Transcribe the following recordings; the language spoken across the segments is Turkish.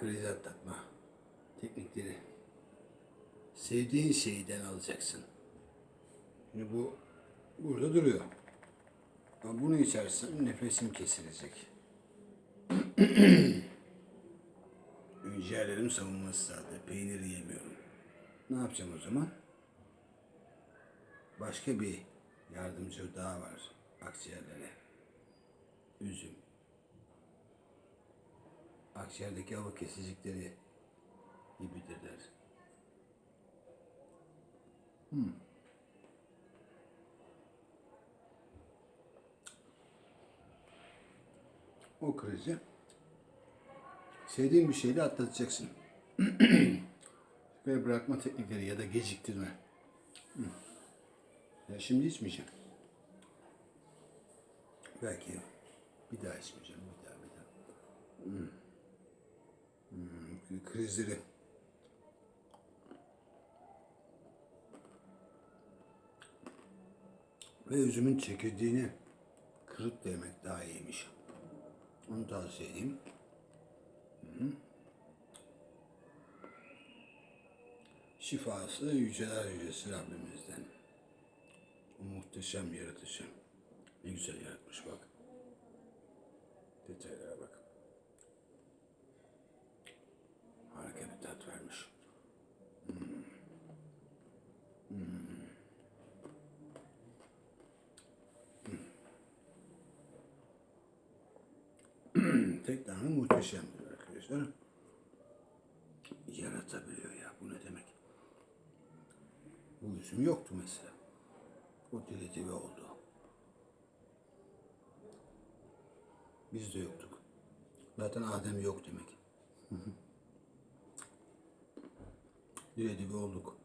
kriz atlatma teknikleri. Sevdiğin şeyden alacaksın. Şimdi bu burada duruyor. Ama bunu içersem nefesim kesilecek. Ciğerlerim savunması zaten. Peynir yemiyorum. Ne yapacağım o zaman? Başka bir yardımcı daha var akciğerlere. Üzüm. Akciğerdeki hava kesicikleri gibidirler. O krizi sevdiğin bir şeyle atlatacaksın. Ve bırakma teknikleri ya da geciktirme. Hı. Ya şimdi içmeyeceğim. Belki bir daha içmeyeceğim. Bir daha bir daha. Hı. Krizleri ve üzümün çekirdeğini kırıp da yemek daha iyiymiş. Onu tavsiye edeyim. Şifası yüceler yücesi Rabbimizden. O muhteşem yaratıcı. Ne güzel yaratmış bak. Tek tanrı muhteşemdir arkadaşlar. Yaratabiliyor ya. Bu ne demek? Bu yüzüm yoktu mesela. O diledi ve oldu. Biz de yoktuk. Zaten Adem yok demek. diledi ve olduk.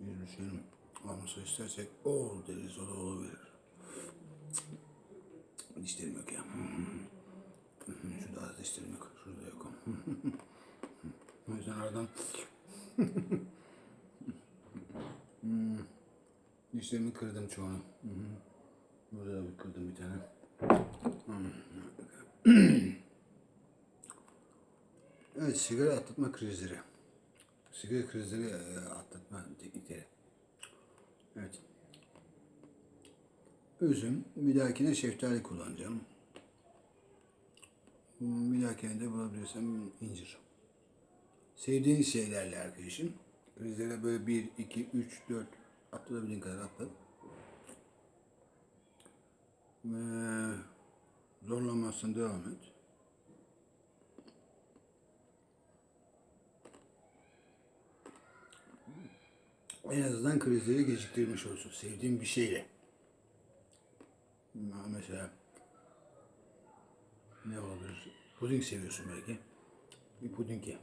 Bir düşünelim. Olmasa istersek ol deriz, o da oluverir. Dişlerim yok ya. Şurada az dişlerim yok. Şurada yok. o yüzden aradan dişlerimi kırdım çoğunu. Burada da bir kırdım bir tane. Evet, sigara atlatma krizleri. Sigara krizleri e, atlatma teknikleri. Evet. Üzüm, bir dahakine şeftali kullanacağım. Hmm, Bir dahakine de bulabilirsem incir. Sevdiğin şeylerle arkadaşım. Krizlere böyle 1, 2, 3, 4 atlatabildiğin kadar atlat. Ve zorlamazsan devam et. En azından krizleri geciktirmiş olsun. Sevdiğin bir şeyle. Mesela ne olabilir? Puding seviyorsun belki. Bir puding ye.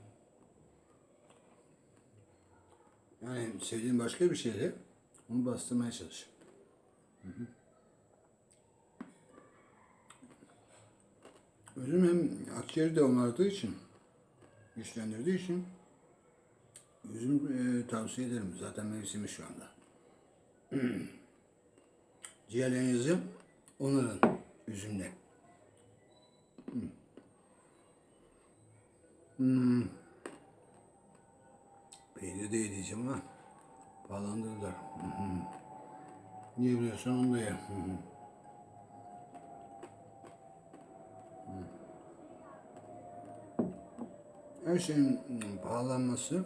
Yani sevdiğin başka bir şeyle onu bastırmaya çalış. Hı hı. Üzüm hem akciğeri de onardığı için, güçlendirdiği için üzüm e, tavsiye ederim. Zaten mevsimi şu anda. Ciğerlerinizi onarın üzümle. Hmm. Hmm. Peynir de yiyeceğim ama pahalandırdılar. Hı. Niye biliyorsun onu da ye. Hı. Hı. Her şeyin hmm, pahalanması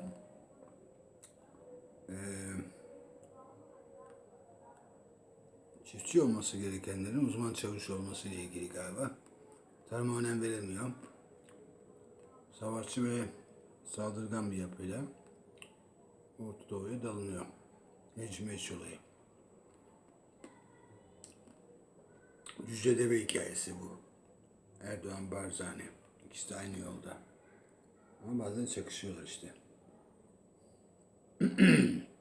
eee çiftçi olması gerekenlerin uzman çavuş olması ile ilgili galiba. Tarıma önem verilmiyor. Savaşçı ve saldırgan bir yapıyla Orta Doğu'ya dalınıyor. Hecmeç olayı. Cüce Deve hikayesi bu. Erdoğan Barzani. İkisi de aynı yolda. Ama bazen çakışıyorlar işte.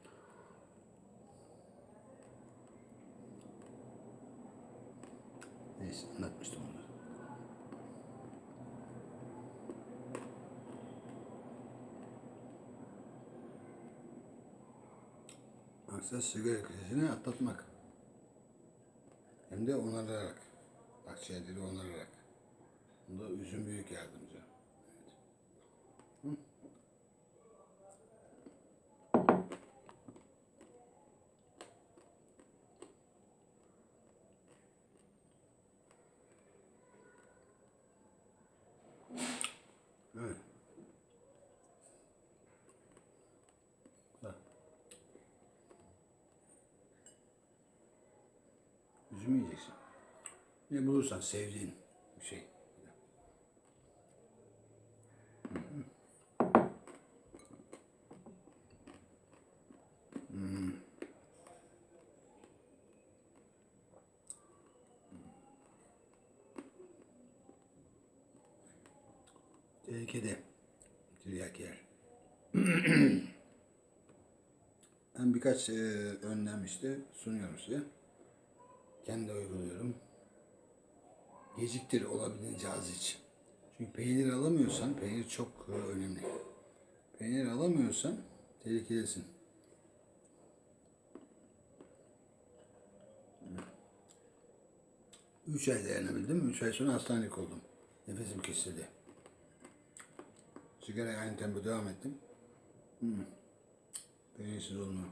Neyse anlatmıştım onları. Maksat sigara krizini atlatmak. Hem de onararak. Akciğerleri onararak. Bunda Üzüm büyük yardımcı. Evet. Güzel. Üzüm. Ne bulursan sevdiğin bir şey. Hmm. Tehlikede. Tiryakiler. ben birkaç e, önlem işte sunuyorum size. Kendi uyguluyorum. Geciktir olabildiğince az iç. Çünkü peynir alamıyorsan, peynir çok e, önemli. Peynir alamıyorsan tehlikedesin. Üç ay dayanabildim. Üç ay sonra hastanelik oldum. Nefesim kesildi. Sigaraya aynı tempo devam ettim. Hmm. Peynirsiz olmuyor.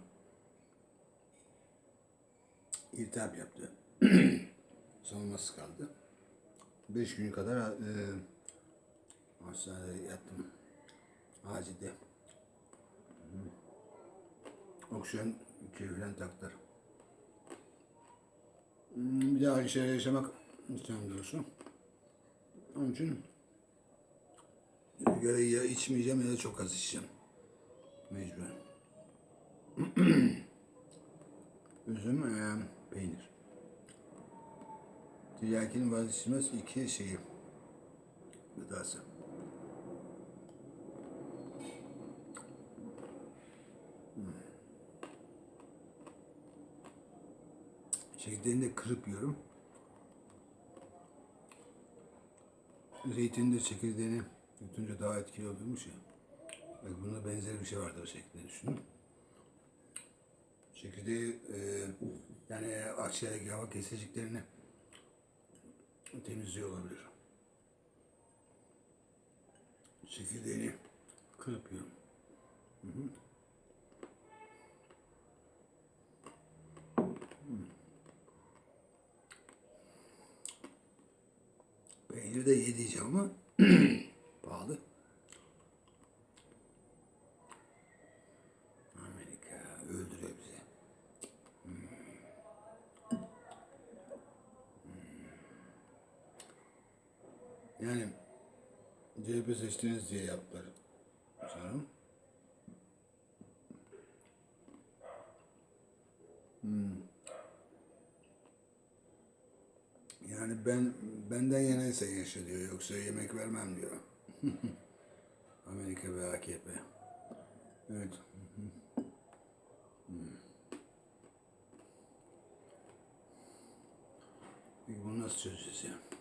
İltihap yaptı. Savunması kaldı. Beş gün kadar e, hastanede yattım. Acilde. Oksijen falan taktılar. Hmm, Bir daha aynı şeyler yaşamak istemem doğrusu. Onun için sigara ya içmeyeceğim ya da çok az içeceğim. Mecburen. Üzüm, e, peynir. Tiryakinin vazgeçilmez iki şeyi. Gıdası. Hmm. Çekirdeğini de kırıp yiyorum. Zeytinin de çekirdeğini yutunca daha etkili oluyormuş ya. Bak bunda benzer bir şey vardı o şeklinde düşünün. Çekirdeği e, yani akciğerdeki hava kesiciklerini temizliyor olabilir. Çekirdeğini kırıp yiyorum. Hı hı. Peynir de ye diyeceğim ama Yani CHP seçtiniz diye yaptılar sanırım. Hmm. Yani ben benden yanaysa yaşa diyor yoksa yemek vermem diyor. Amerika ve AKP. Evet. Hmm. Peki bunu nasıl çözeceğiz ya?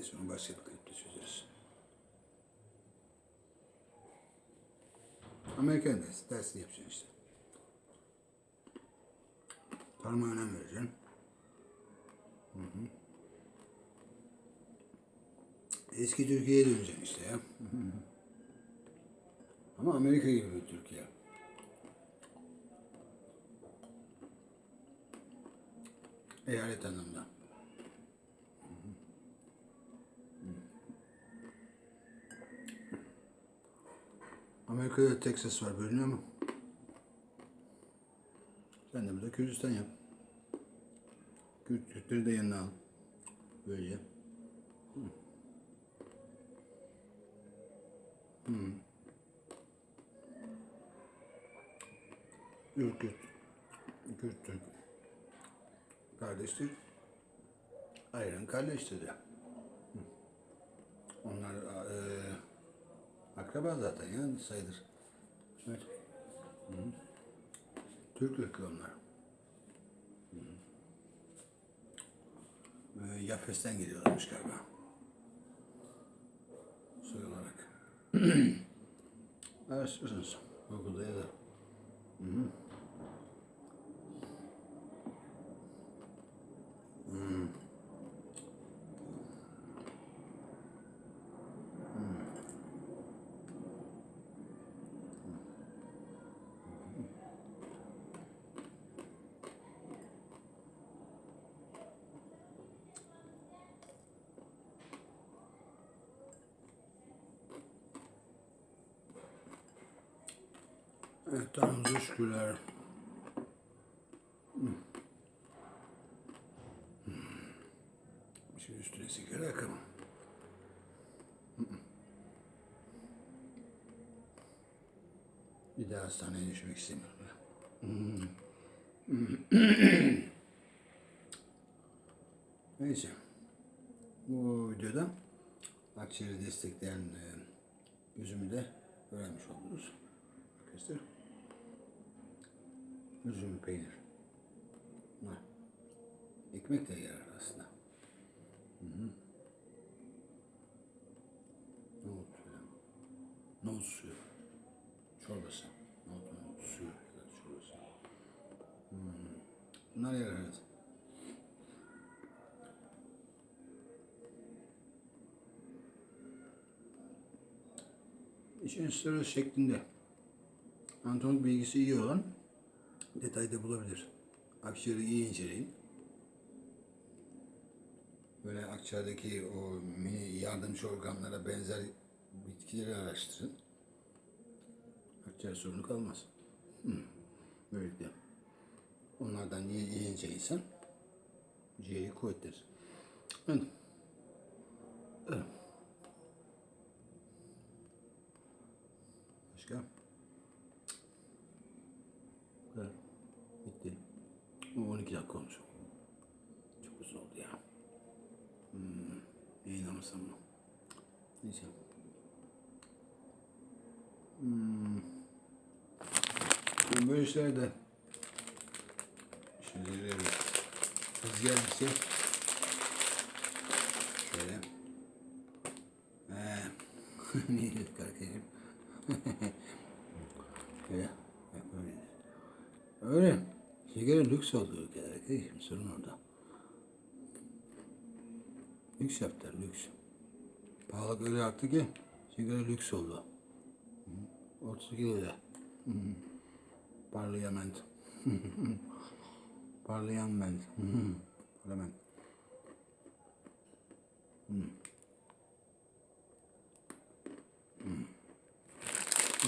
Neyse onu başka bir klipte çözeriz. Amerikan dersi, dersini yapacaksın işte. Tarıma önem vereceksin. Hı hı. Eski Türkiye'ye döneceksin işte ya. Ama Amerika gibi bir Türkiye. Eyalet anlamda. Amerika'da Texas var bölünüyor mu? Sen de burada Kürdistan yap. Kürt, Kürtleri de yanına al. Böylece. Hı. Hı. Kürt, Kürt. Türk. Kardeştir. Ayran kardeştir de. Hı. Onlar eee Akraba zaten ya sayılır. Evet. Hı -hı. Türk ırkı onlar. Hı -hı. Ee, Yafes'ten geliyorlarmış galiba. Araştırırsınız. Google'da ya da. Evet, Tanrımıza şükürler. Şimdi üstüne sigara yakamam. Hmm. Bir daha hastaneye düşmek istemiyorum. Neyse. Bu videoda Akşehir'i destekleyen e, üzümü de öğrenmiş oldunuz. Arkadaşlar. Üzüm peynir. Ha. Ekmek de yarar aslında. Hı hı. Nohut suyu. Nohut suyu. Çorbası. Nohut, nohut suyu ya da çorbası. Hı. Bunlar yarar evet. Sırrı şeklinde. Anatomik bilgisi iyi olan detayda bulabilir. Akciğeri iyi inceleyin. Böyle akciğerdeki o mini yardımcı organlara benzer bitkileri araştırın. Akciğer sorunu kalmaz. Hı. Böylelikle onlardan iyi yiyince insan ciğeri kuvvetlenir. Evet. Evet. Başka? Bu kadar. Bitti. Bu 12 dakika olmuş. Çok uzun oldu ya. Hmm. Yayınlamasam mı? Neyse. Hmm. Böyle işlerde şimdi hız geldiyse şöyle He. Niye kardeşim? Öyle. Bak Öyle. Öyle. Sigara lüks oldu ülkede arkadaşım. Sorun orada. Lüks yaptılar lüks. Pahalılık öyle arttı ki sigara lüks oldu. Hı. 32 lira. Parlament. Parlament. Parlament.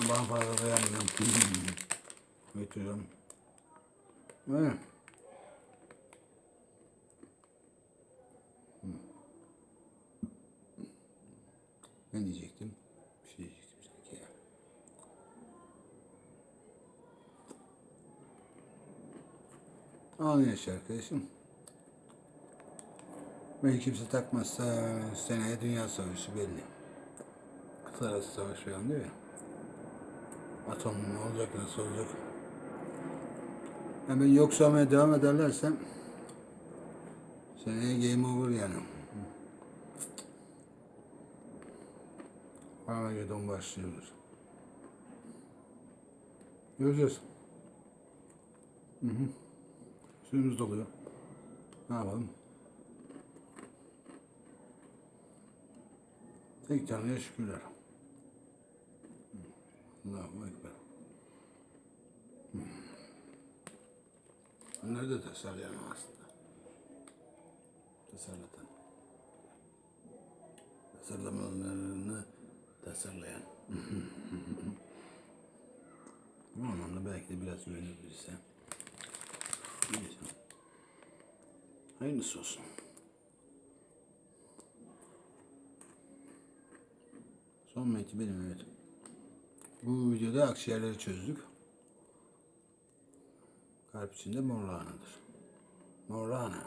Ben fazla dayanmıyorum. Götürüyorum. Öyle. Ne diyecektim? Bir şey diyecektim sanki ya. Al yaşa arkadaşım. Beni kimse takmazsa seneye dünya savaşı belli. Kıtalar arası savaş falan diyor ya. Atom ne olacak nasıl olacak? Beni yok saymaya devam ederlerse seneye game over yani. Armageddon başlıyoruz. Göreceğiz. Hı hı. Suyumuz doluyor. Ne yapalım? Tek Tanrı'ya şükürler. Allahu Ekber. Hmm. Bunları da tasarlayan aslında. Tasarlatan. Tasarlamalarını tasarlayan. Bu anlamda belki de biraz güvenebilirse. Neyse. Hayırlısı olsun. Son meti benim evet. Bu videoda akciğerleri çözdük. Kalp içinde mor lahanadır. Mor lahana.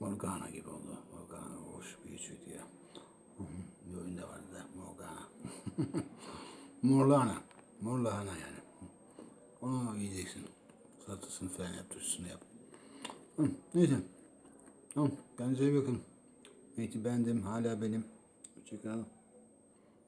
Morgana gibi oldu. Morgana hoş bir içiydi ya. Bir oyunda vardı da Morgana. mor lahana. Mor lahana yani. Onu yiyeceksin. Salatasını falan yap, turşusunu yap. Hı, neyse. Tamam. Kendinize iyi bakın. Meyti bendim. Hala benim. Hoşçakalın.